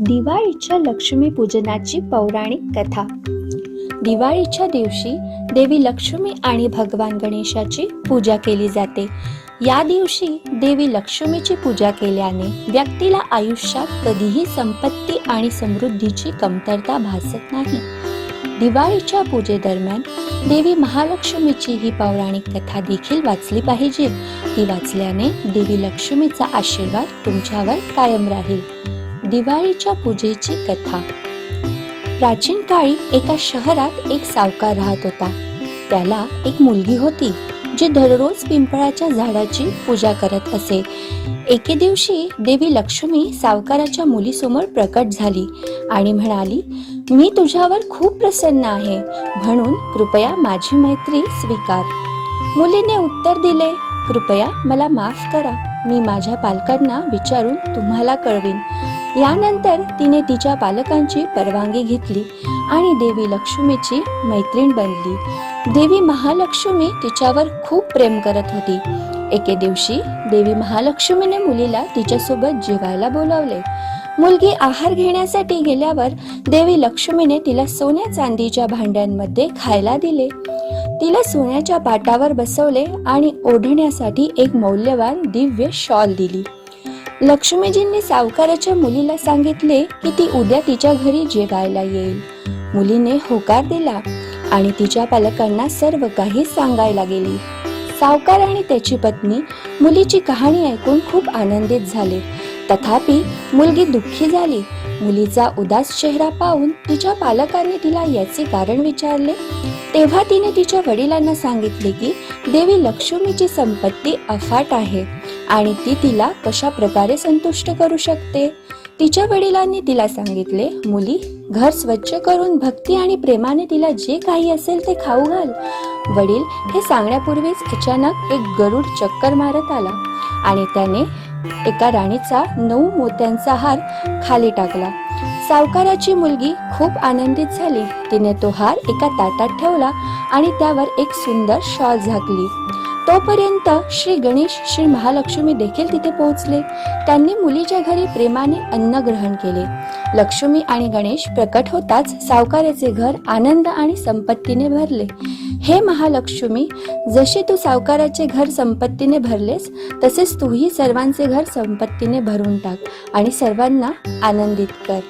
दिवाळीच्या लक्ष्मी पूजनाची पौराणिक कथा. दिवाळीच्या दिवशी देवी लक्ष्मी आणि भगवान गणेशाची पूजा केली जाते. या दिवशी देवी लक्ष्मीची पूजा केल्याने व्यक्तीला आयुष्यात कधीही संपत्ती आणि समृद्धीची कमतरता भासत नाही. दिवाळीच्या पूजेदरम्यान देवी महालक्ष्मीची ही पौराणिक कथा देखील वाचली पाहिजे. ती वाचल्याने देवी लक्ष्मीचा आशीर्वाद तुमच्यावर कायम राहील. दिवाळीच्या पूजेची कथा. प्राचीन काळी एका शहरात एक सावकार राहत होता. त्याला एक मुलगी होती जी दररोज पिंपळाच्या झाडाची पूजा करत असे. एके दिवशी देवी लक्ष्मी सावकाराच्या मुलीसमोर प्रकट झाली आणि म्हणाली मी तुझ्यावर खूप प्रसन्न आहे म्हणून कृपया माझी मैत्री स्वीकार. मुलीने उत्तर दिले कृपया मला माफ करा. मी माझ्या पालकांना विचारून तुम्हाला कळवीन. यानंतर तिने तिच्या पालकांची परवानगी घेतली आणि देवी लक्ष्मीची मैत्रीण बनली. देवी महालक्ष्मी तिच्यावर खूप प्रेम करत होती. एके दिवशी देवी महालक्ष्मीने मुलीला तिच्यासोबत जेवायला बोलावले. मुलगी आहार घेण्यासाठी गेल्यावर देवी लक्ष्मीने तिला सोन्या चांदीच्या भांड्यांमध्ये खायला दिले. तिला सोन्याच्या पाटावर बसवले आणि ओढण्यासाठी एक मौल्यवान दिव्य शॉल दिली. लक्ष्मीजींनी सावकाराच्या मुलीला सांगितले की ती उद्या तिच्या घरी जेवायला येईल. मुलीने होकार दिला आणि तिच्या पालकांना सर्व काही सांगायला गेली. सावकार आणि त्याची पत्नी मुलीची कहाणी ऐकून खूप आनंदित झाले. तथापि मुलगी दुःखी झाली. मुलीचा उदास चेहरा पाहून तिच्या पालकांनी तिला याचे कारण विचारले? तेव्हा तिने तिच्या वडिलांना सांगितले की देवी लक्ष्मीची संपत्ती अफाट आहे आणि ती तिला कशा प्रकारे संतुष्ट करू शकते? तिच्या वडिलांनी तिला सांगितले मुली घर स्वच्छ करून भक्ती आणि प्रेमाने तिला जे काही असेल ते खाऊ घाल. वडील हे सांगण्यापूर्वीच अचानक एक गरुड चक्कर मारत आला आणि त्याने एका राणीचा नऊ मोत्यांचा हार खाली टाकला. सावकाराची मुलगी खूप आनंदित झाली. तिने तो हार एका ताटात ठेवला आणि त्यावर एक सुंदर शॉल झाकली. तोपर्यंत श्री गणेश श्री महालक्ष्मी देखील तिथे पोहोचले. त्यांनी मुलीच्या घरी प्रेमाने अन्न ग्रहण केले. लक्ष्मी आणि गणेश प्रकट होताच सावकाराचे घर आनंद आणि संपत्तीने भरले. हे महालक्ष्मी जसे तू सावकाराचे घर संपत्तीने भरलेस तसेच तूही सर्वांचे घर संपत्तीने भरून टाक आणि सर्वांना आनंदित कर.